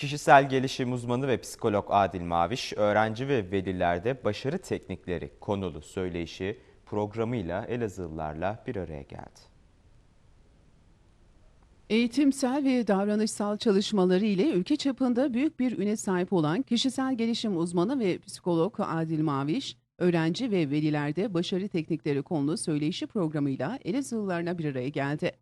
Kişisel gelişim uzmanı ve psikolog Adil Maviş, öğrenci ve velilerde başarı teknikleri konulu söyleyişi programıyla Elazığlılarla bir araya geldi. Eğitimsel ve davranışsal çalışmaları ile ülke çapında büyük bir üne sahip olan kişisel gelişim uzmanı ve psikolog Adil Maviş, öğrenci ve velilerde başarı teknikleri konulu söyleşi programıyla Elazığlılarla bir araya geldi.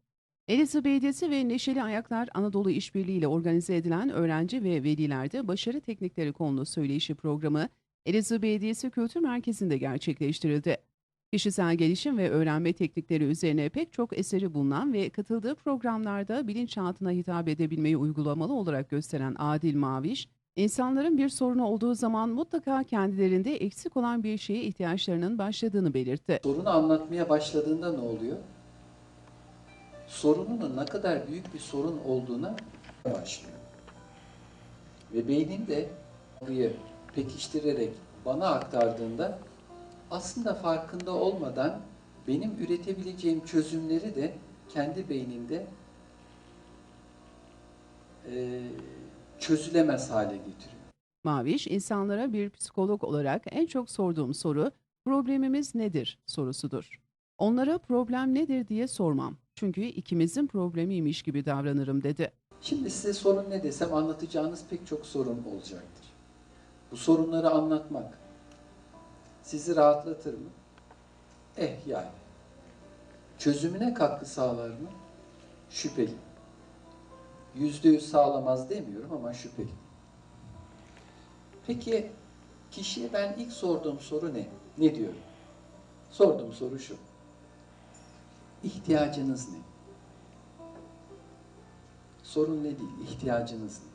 Elazığ Belediyesi ve Neşeli Ayaklar Anadolu İşbirliği ile organize edilen öğrenci ve velilerde başarı teknikleri konulu söyleşi programı Elazığ Belediyesi Kültür Merkezi'nde gerçekleştirildi. Kişisel gelişim ve öğrenme teknikleri üzerine pek çok eseri bulunan ve katıldığı programlarda bilinçaltına hitap edebilmeyi uygulamalı olarak gösteren Adil Maviş, insanların bir sorunu olduğu zaman mutlaka kendilerinde eksik olan bir şeye ihtiyaçlarının başladığını belirtti. Sorunu anlatmaya başladığında ne oluyor? Sorununun ne kadar büyük bir sorun olduğuna başlıyor. Ve beynin de burayı pekiştirerek bana aktardığında aslında farkında olmadan benim üretebileceğim çözümleri de kendi beynimde eee, çözülemez hale getiriyor. Maviş, insanlara bir psikolog olarak en çok sorduğum soru problemimiz nedir sorusudur. Onlara problem nedir diye sormam. Çünkü ikimizin problemiymiş gibi davranırım dedi. Şimdi size sorun ne desem anlatacağınız pek çok sorun olacaktır. Bu sorunları anlatmak sizi rahatlatır mı? Eh yani. Çözümüne katkı sağlar mı? Şüpheli. Yüzde yüz sağlamaz demiyorum ama şüpheli. Peki kişiye ben ilk sorduğum soru ne? Ne diyorum? Sorduğum soru şu. İhtiyacınız ne? Sorun ne değil, ihtiyacınız ne?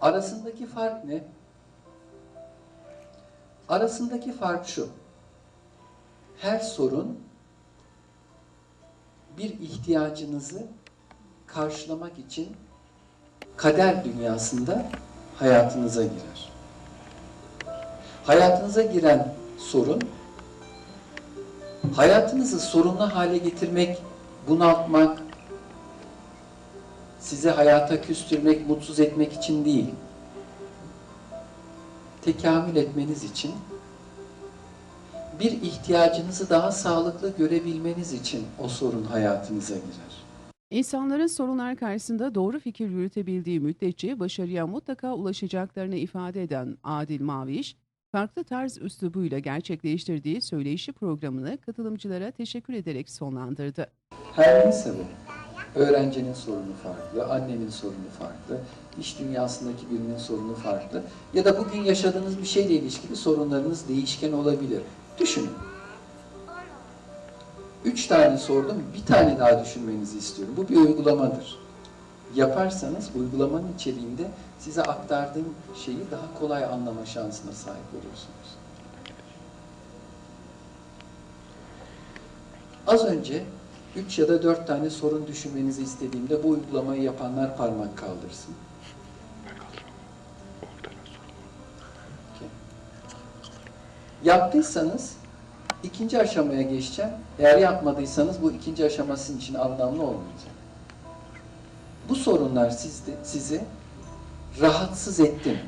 Arasındaki fark ne? Arasındaki fark şu. Her sorun bir ihtiyacınızı karşılamak için kader dünyasında hayatınıza girer. Hayatınıza giren sorun hayatınızı sorunlu hale getirmek, bunaltmak, sizi hayata küstürmek, mutsuz etmek için değil, tekamül etmeniz için, bir ihtiyacınızı daha sağlıklı görebilmeniz için o sorun hayatınıza girer. İnsanların sorunlar karşısında doğru fikir yürütebildiği müddetçe başarıya mutlaka ulaşacaklarını ifade eden Adil Maviş, farklı tarz üslubuyla gerçekleştirdiği söyleşi programını katılımcılara teşekkür ederek sonlandırdı. Her neyse bu. Öğrencinin sorunu farklı, annenin sorunu farklı, iş dünyasındaki birinin sorunu farklı ya da bugün yaşadığınız bir şeyle ilişkili sorunlarınız değişken olabilir. Düşünün. Üç tane sordum, bir tane daha düşünmenizi istiyorum. Bu bir uygulamadır. Yaparsanız uygulamanın içeriğinde size aktardığım şeyi daha kolay anlama şansına sahip oluyorsunuz. Az önce 3 ya da 4 tane sorun düşünmenizi istediğimde bu uygulamayı yapanlar parmak kaldırsın. Yaptıysanız ikinci aşamaya geçeceğim. Eğer yapmadıysanız bu ikinci aşama sizin için anlamlı olmayacak. Bu sorunlar sizde, sizi rahatsız etti mi?